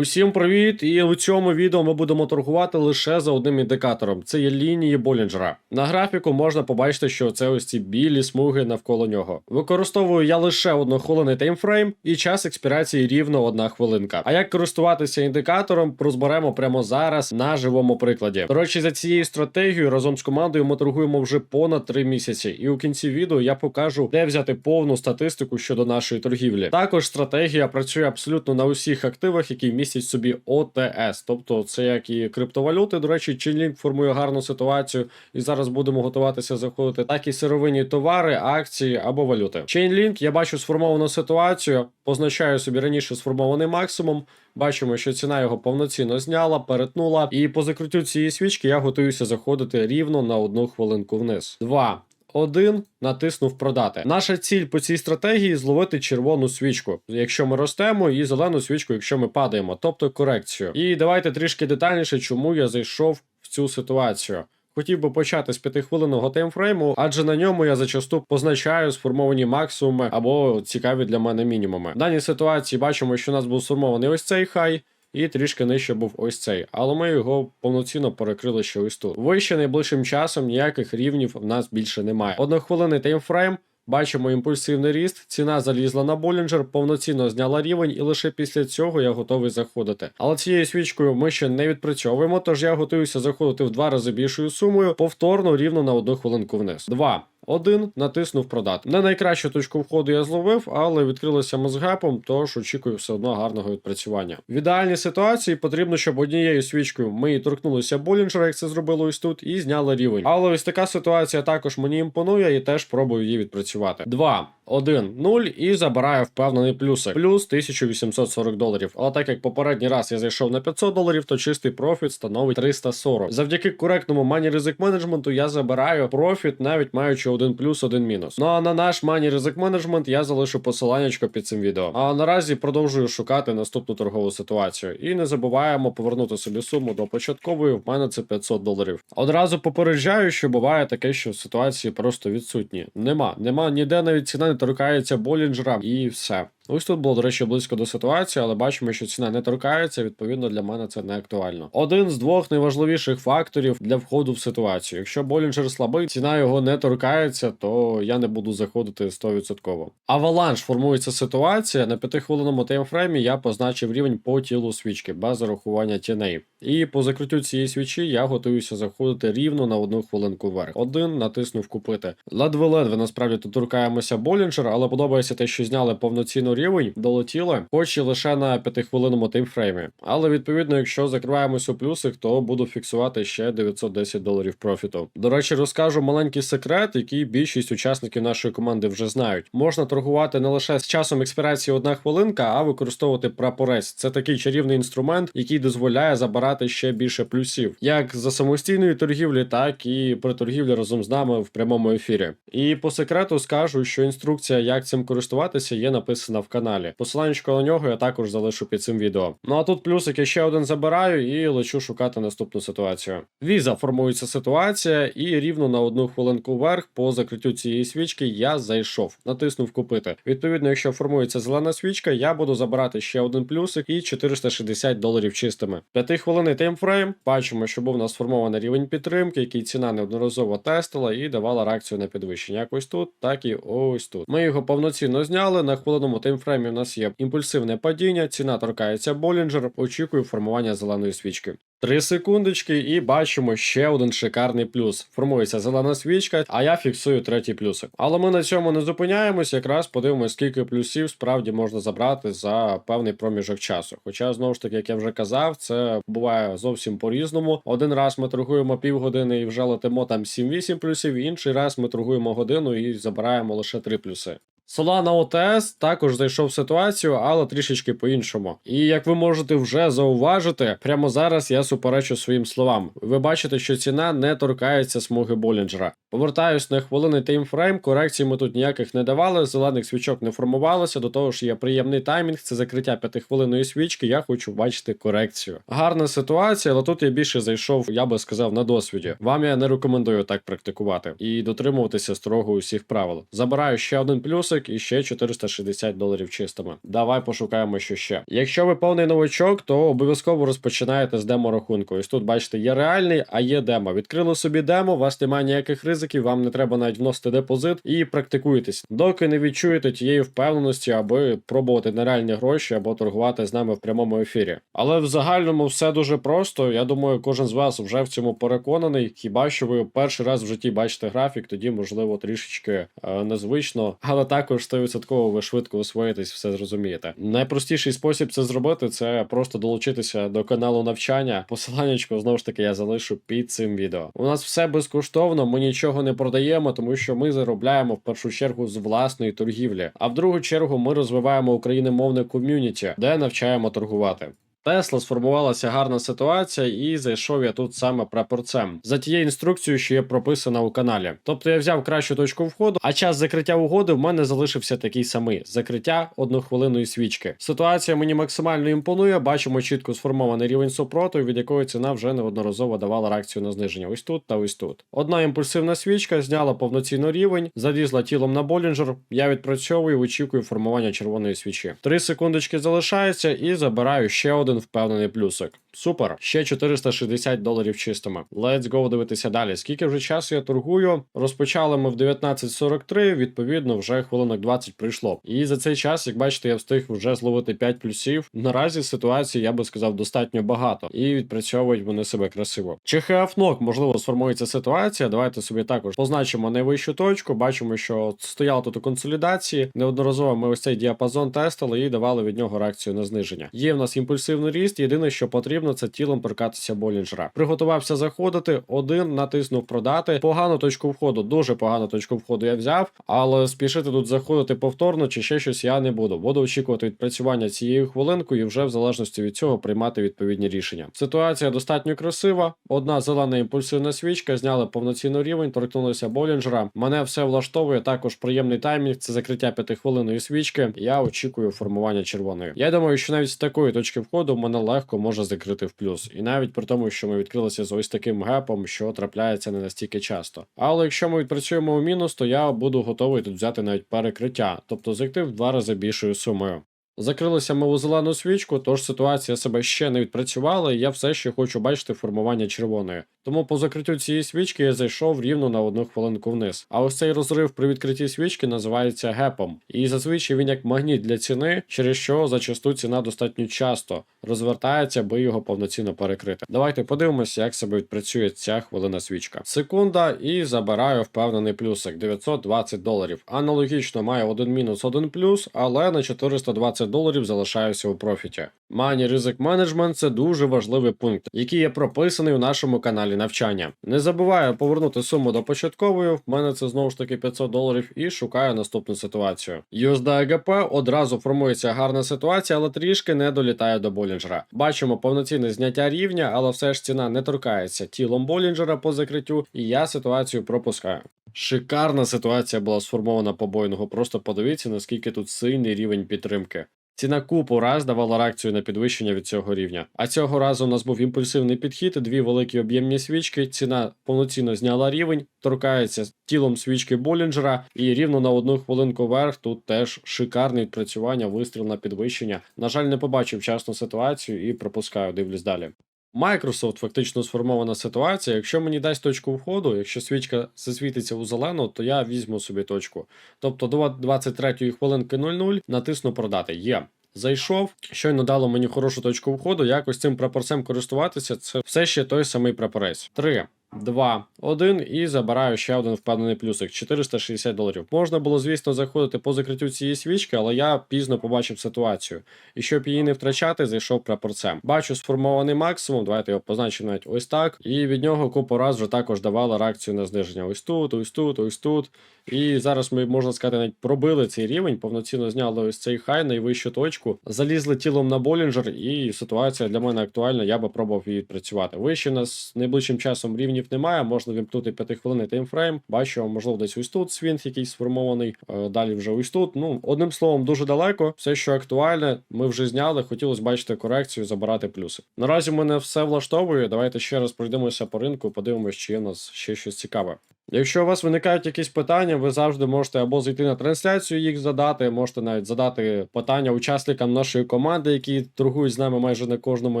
Усім привіт! І у цьому відео ми будемо торгувати лише за одним індикатором. Це є лінії Болінджера. На графіку можна побачити, що це ось ці білі смуги навколо нього. Використовую я лише однохвилинний таймфрейм і час експірації рівно одна хвилинка. А як користуватися індикатором, розберемо прямо зараз на живому прикладі. До речі, за цією стратегією разом з командою ми торгуємо вже понад 3 місяці. І у кінці відео я покажу, де взяти повну статистику щодо нашої торгівлі. Також стратегія працює абсолютно на усіх активах, які містять собі ОТС, тобто це як і криптовалюти. До речі, Chainlink формує гарну ситуацію, і зараз будемо готуватися заходити, так і сировинні товари, акції або валюти. Chainlink, я бачу сформовану ситуацію, позначаю собі раніше сформований максимум. Бачимо, що ціна його повноцінно зняла, перетнула, і по закриттю цієї свічки я готуюся заходити рівно на одну хвилинку вниз. Два. Один натиснув продати. Наша ціль по цій стратегії зловити червону свічку, якщо ми ростемо, і зелену свічку, якщо ми падаємо, тобто корекцію. І давайте трішки детальніше, чому я зайшов в цю ситуацію. Хотів би почати з п'ятихвилинного таймфрейму, адже на ньому я зачасту позначаю сформовані максимуми або цікаві для мене мінімуми. В даній ситуації бачимо, що у нас був сформований ось цей хай. І трішки нижче був ось цей, але ми його повноцінно перекрили ще ось тут. Вище найближчим часом ніяких рівнів в нас більше немає. Однохвилинний таймфрейм. Бачимо імпульсивний ріст, ціна залізла на Болінджер, повноцінно зняла рівень, і лише після цього я готовий заходити. Але цією свічкою ми ще не відпрацьовуємо, тож я готуюся заходити в два рази більшою сумою, повторно рівно на одну хвилинку вниз. Два. Один натиснув продати. Не найкращу точку входу я зловив, але відкрилося мозгепом, тож очікую все одно гарного відпрацювання. В ідеальній ситуації потрібно, щоб однією свічкою ми торкнулися Болінджера, як це зробили ось тут, і зняли рівень. Але ось така ситуація також мені імпонує і теж пробую її відпрацювати. Два. 1-0 і забираю впевнений плюсик. Плюс 1840 доларів. Але так як попередній раз я зайшов на 500 доларів, то чистий профіт становить 340. Завдяки коректному мані ризик менеджменту я забираю профіт, навіть маючи один плюс, один мінус. Ну а на наш мані ризик менеджмент я залишу посиланнячко під цим відео. А наразі продовжую шукати наступну торгову ситуацію. І не забуваємо повернути собі суму до початкової. В мене це 500 доларів. Одразу попереджаю, що буває таке, що ситуації просто відсутні. Нема, нема ніде навіть ціна не торкається Болінджера і все. Ось тут було, до речі, близько до ситуації, але бачимо, що ціна не торкається. Відповідно, для мене це не актуально. Один з двох найважливіших факторів для входу в ситуацію. Якщо Болінджер слабий, ціна його не торкається, то я не буду заходити 100%. Аваланш формується ситуація. На п'ятихвилинному таймфреймі я позначив рівень по тілу свічки без зарахування тіней. І по закриттю цієї свічі я готуюся заходити рівно на одну хвилинку вверх. Один натиснув купити. Ледве-ледве насправді тут торкаємося Болінджер, але подобається те, що зняли повноцінну рівень, долетіли, хоч і лише на п'ятихвилинному таймфреймі. Але відповідно, якщо закриваємось у плюсик, то буду фіксувати ще 910 доларів профіту. До речі, розкажу маленький секрет, який більшість учасників нашої команди вже знають. Можна торгувати не лише з часом експірації одна хвилинка, а використовувати прапорець. Це такий чарівний інструмент, який дозволяє забирати ще більше плюсів, як за самостійної торгівлі, так і при торгівлі разом з нами в прямому ефірі. І по секрету скажу, що інструкція, як цим користуватися, є написана в каналі. Посиланнячко на нього я також залишу під цим відео. Ну а тут плюсик я ще один забираю і лечу шукати наступну ситуацію. Віза формується ситуація, і рівно на одну хвилинку вверх по закриттю цієї свічки я зайшов, натиснув купити. Відповідно, якщо формується зелена свічка, я буду забирати ще один плюсик і 460 доларів чистими. П'ятихвилинний таймфрейм. Бачимо, що був у нас сформований рівень підтримки, який ціна неодноразово тестила і давала реакцію на підвищення. Як ось тут, так і ось тут. Ми його повноцінно зняли. На хвилинному таймфреймі у нас є імпульсивне падіння, ціна торкається Болінджер, очікую формування зеленої свічки. Три секундочки, і бачимо ще один шикарний плюс. Формується зелена свічка, а я фіксую третій плюсик. Але ми на цьому не зупиняємось, якраз подивимося, скільки плюсів справді можна забрати за певний проміжок часу. Хоча, знову ж таки, як я вже казав, це буває зовсім по-різному. Один раз ми торгуємо півгодини і вже летимо там 7-8 плюсів, інший раз ми торгуємо годину і забираємо лише 3 плюси. Solana OTS також зайшов в ситуацію, але трішечки по-іншому. І як ви можете вже зауважити, прямо зараз я суперечу своїм словам. Ви бачите, що ціна не торкається смуги Болінджера. Повертаюсь на хвилини таймфрейм, корекцій ми тут ніяких не давали, зелених свічок не формувалося. До того ж, є приємний таймінг, це закриття п'ятихвилинної свічки. Я хочу бачити корекцію. Гарна ситуація, але тут я більше зайшов, я би сказав, на досвіді. Вам я не рекомендую так практикувати і дотримуватися строго усіх правил. Забираю ще один плюсик. Плюсик і ще 460 доларів чистими. Давай пошукаємо, що ще. Якщо ви повний новачок, то обов'язково розпочинаєте з демо-рахунку. Ось тут, бачите, є реальний, а є демо. Відкрили собі демо, у вас немає ніяких ризиків, вам не треба навіть вносити депозит і практикуєтесь, доки не відчуєте тієї впевненості, аби пробувати нереальні гроші або торгувати з нами в прямому ефірі. Але в загальному все дуже просто. Я думаю, кожен з вас вже в цьому переконаний. Хіба що ви перший раз в житті бачите графік, тоді можливо трішечки е, незвично, але також 100% ви швидко освоїтесь, все зрозумієте. Найпростіший спосіб це зробити це просто долучитися до каналу навчання. Посиланнячко знову ж таки я залишу під цим відео. У нас все безкоштовно, ми нічого не продаємо, тому що ми заробляємо в першу чергу з власної торгівлі. А в другу чергу ми розвиваємо україномовне ком'юніті, де навчаємо торгувати. Тесла сформувалася гарна ситуація, і зайшов я тут саме прапорцем за тією інструкцією, що є прописана у каналі. Тобто я взяв кращу точку входу, а час закриття угоди в мене залишився такий самий: закриття однохвилинної свічки. Ситуація мені максимально імпонує. Бачимо чітко сформований рівень супроту, від якої ціна вже неодноразово давала реакцію на зниження. Ось тут та ось тут. Одна імпульсивна свічка зняла повноцінно рівень, залізла тілом на Болінджер. Я відпрацьовую, очікую формування червоної свічі. Три секундочки залишається і забираю ще один впевнений плюсик. Супер, ще 460 доларів чистими. Let's go дивитися далі. Скільки вже часу я торгую? Розпочали ми в 19.43, відповідно, вже хвилинок 20 прийшло. І за цей час, як бачите, я встиг вже зловити 5 плюсів. Наразі ситуації, я би сказав, достатньо багато, і відпрацьовують вони себе красиво. Чи хеафнок, можливо, сформується ситуація. Давайте собі також позначимо найвищу точку. Бачимо, що стояло тут у консолідації. Неодноразово ми ось цей діапазон тестили і давали від нього реакцію на зниження. Є в нас імпульсивний ріст. Єдине, що потрібно, це тілом торкатися Болінджера. Приготувався заходити, один натиснув продати. Погану точку входу, дуже погану точку входу я взяв, але спішити тут заходити повторно чи ще щось я не буду. Буду очікувати відпрацювання цією хвилинкою і вже в залежності від цього приймати відповідні рішення. Ситуація достатньо красива. Одна зелена імпульсивна свічка, зняли повноцінний рівень, торкнулися Болінджера. Мене все влаштовує. Також приємний таймінг. Це закриття п'ятихвилинної свічки. Я очікую формування червоної. Я думаю, що навіть з такої точки входу мене легко може закрити в плюс, і навіть при тому, що ми відкрилися з ось таким гепом, що трапляється не настільки часто. Але якщо ми відпрацюємо у мінус, то я буду готовий тут взяти навіть перекриття, тобто зайти в два рази більшою сумою. Закрилися ми у зелену свічку, тож ситуація себе ще не відпрацювала, і я все ще хочу бачити формування червоної. Тому по закриттю цієї свічки я зайшов рівно на одну хвилинку вниз. А ось цей розрив при відкритті свічки називається гепом. І зазвичай він як магніт для ціни, через що зачасту ціна достатньо часто розвертається, аби його повноцінно перекрити. Давайте подивимося, як себе відпрацює ця хвилина свічка. Секунда, і забираю впевнений плюсик 920 доларів. Аналогічно маю один мінус, один плюс, але на 420 доларів залишаюся у профіті. Мані ризик менеджмент це дуже важливий пункт, який є прописаний у нашому каналі навчання. Не забуваю повернути суму до початкової. В мене це знову ж таки 500 доларів, і шукаю наступну ситуацію. USD AGP одразу формується гарна ситуація, але трішки не долітає до Болінджера. Бачимо повноцінне зняття рівня, але все ж ціна не торкається тілом Болінджера по закриттю, і я ситуацію пропускаю. Шикарна ситуація була сформована по Боїнгу. Просто подивіться, наскільки тут сильний рівень підтримки. Ціна купу раз давала реакцію на підвищення від цього рівня. А цього разу у нас був імпульсивний підхід, дві великі об'ємні свічки. Ціна повноцінно зняла рівень, торкається тілом свічки Болінджера, і рівно на одну хвилинку вверх тут теж шикарне відпрацювання, вистріл на підвищення. На жаль, не побачив вчасну ситуацію і пропускаю, дивлюсь далі. Microsoft фактично сформована ситуація. Якщо мені дасть точку входу, якщо свічка засвітиться у зелену, то я візьму собі точку. Тобто до 23 хвилинки 00 натисну продати. Є. Зайшов, щойно дало мені хорошу точку входу. Якось цим прапорцем користуватися. Це все ще той самий прапорець. 3, 2, 1 і забираю ще один впевнений плюсик 460 доларів. Можна було, звісно, заходити по закриттю цієї свічки, але я пізно побачив ситуацію. І щоб її не втрачати, зайшов прапорцем. Бачу сформований максимум. Давайте його позначимо навіть ось так. І від нього купу раз вже також давала реакцію на зниження. Ось тут, ось тут, ось тут. І зараз ми можна сказати, навіть пробили цей рівень, повноцінно зняли ось цей хай найвищу точку, залізли тілом на Болінджер, і ситуація для мене актуальна. Я би пробував її відпрацювати. Вище нас найближчим часом рівнів немає. Можна вімкнути 5 хвилин таймфрейм. Бачу, можливо, десь ось тут свінг якийсь сформований. е, Далі вже ось тут. Ну, одним словом, дуже далеко. Все, що актуальне, ми вже зняли. Хотілося бачити корекцію, забирати плюси. Наразі мене все влаштовує. Давайте ще раз пройдемося по ринку, подивимося, чи є в нас ще щось цікаве. Якщо у вас виникають якісь питання, ви завжди можете або зайти на трансляцію, їх задати, можете навіть задати питання учасникам нашої команди, які торгують з нами майже на кожному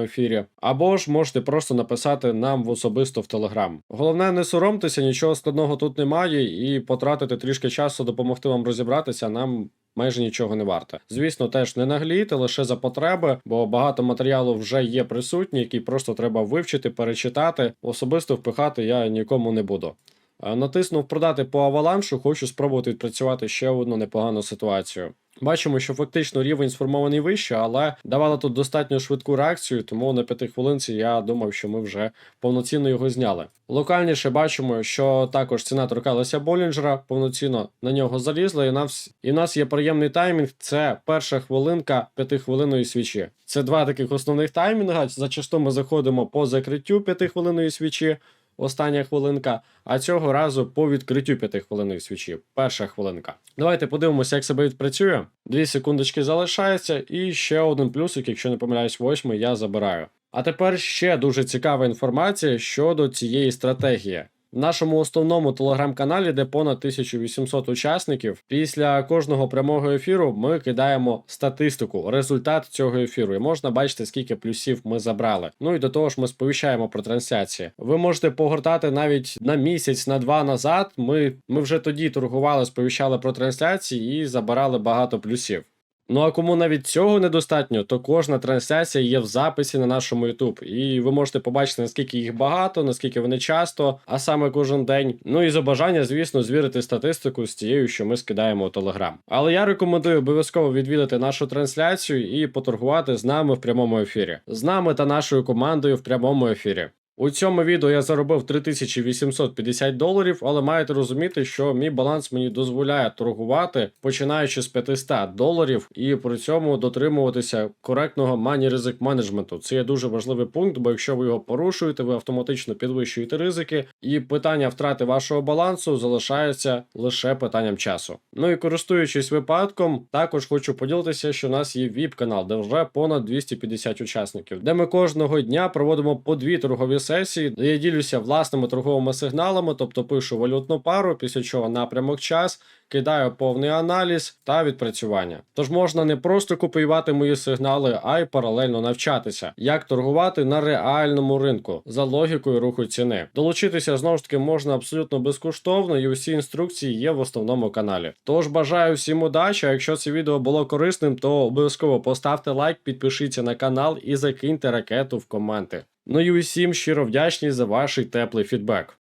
ефірі, або ж можете просто написати нам в особисто в Телеграм. Головне, не соромтеся, нічого складного тут немає, і потратити трішки часу допомогти вам розібратися нам. Майже нічого не варте. Звісно, теж не наглійте лише за потреби, бо багато матеріалу вже є присутні, який просто треба вивчити, перечитати. Особисто впихати я нікому не буду. Е, Натиснув продати по аваланшу, хочу спробувати відпрацювати ще одну непогану ситуацію. Бачимо, що фактично рівень сформований вище, але давала тут достатньо швидку реакцію, тому на п'яти хвилинці я думав, що ми вже повноцінно його зняли. Локальніше бачимо, що також ціна торкалася Болінджера, повноцінно на нього залізла, і нас і нас є приємний таймінг. Це перша хвилинка п'ятихвилинної свічі. Це два таких основних таймінга. Зачасту ми заходимо по закриттю п'ятихвилинної свічі остання хвилинка, а цього разу по відкриттю п'ятихвилинної свічів. Перша хвилинка. Давайте подивимося, як себе відпрацює. Дві секундочки залишається, і ще один плюсик, якщо не помиляюсь, восьмий я забираю. А тепер ще дуже цікава інформація щодо цієї стратегії. В нашому основному телеграм-каналі, де понад 1800 учасників, після кожного прямого ефіру ми кидаємо статистику, результат цього ефіру, і можна бачити, скільки плюсів ми забрали. Ну і до того ж, ми сповіщаємо про трансляції. Ви можете погортати навіть на місяць, на два назад. Ми, ми вже тоді торгували, сповіщали про трансляції і забирали багато плюсів. Ну а кому навіть цього недостатньо, то кожна трансляція є в записі на нашому YouTube. І ви можете побачити, наскільки їх багато, наскільки вони часто, а саме кожен день. Ну і за бажання, звісно, звірити статистику з тією, що ми скидаємо у Telegram. Але я рекомендую обов'язково відвідати нашу трансляцію і поторгувати з нами в прямому ефірі. З нами та нашою командою в прямому ефірі. У цьому відео я заробив 3850 доларів, але маєте розуміти, що мій баланс мені дозволяє торгувати, починаючи з 500 доларів, і при цьому дотримуватися коректного мані ризик менеджменту. Це є дуже важливий пункт, бо якщо ви його порушуєте, ви автоматично підвищуєте ризики, і питання втрати вашого балансу залишається лише питанням часу. Ну і користуючись випадком, також хочу поділитися, що у нас є vip канал, де вже понад 250 учасників, де ми кожного дня проводимо по дві торгові сесії, я ділюся власними торговими сигналами, тобто пишу валютну пару, після чого напрямок час. Кидаю повний аналіз та відпрацювання. Тож можна не просто копіювати мої сигнали, а й паралельно навчатися, як торгувати на реальному ринку за логікою руху ціни. Долучитися знову ж таки можна абсолютно безкоштовно, і усі інструкції є в основному каналі. Тож бажаю всім удачі. А якщо це відео було корисним, то обов'язково поставте лайк, підпишіться на канал і закиньте ракету в коменти. Ну і усім щиро вдячні за ваш теплий фідбек.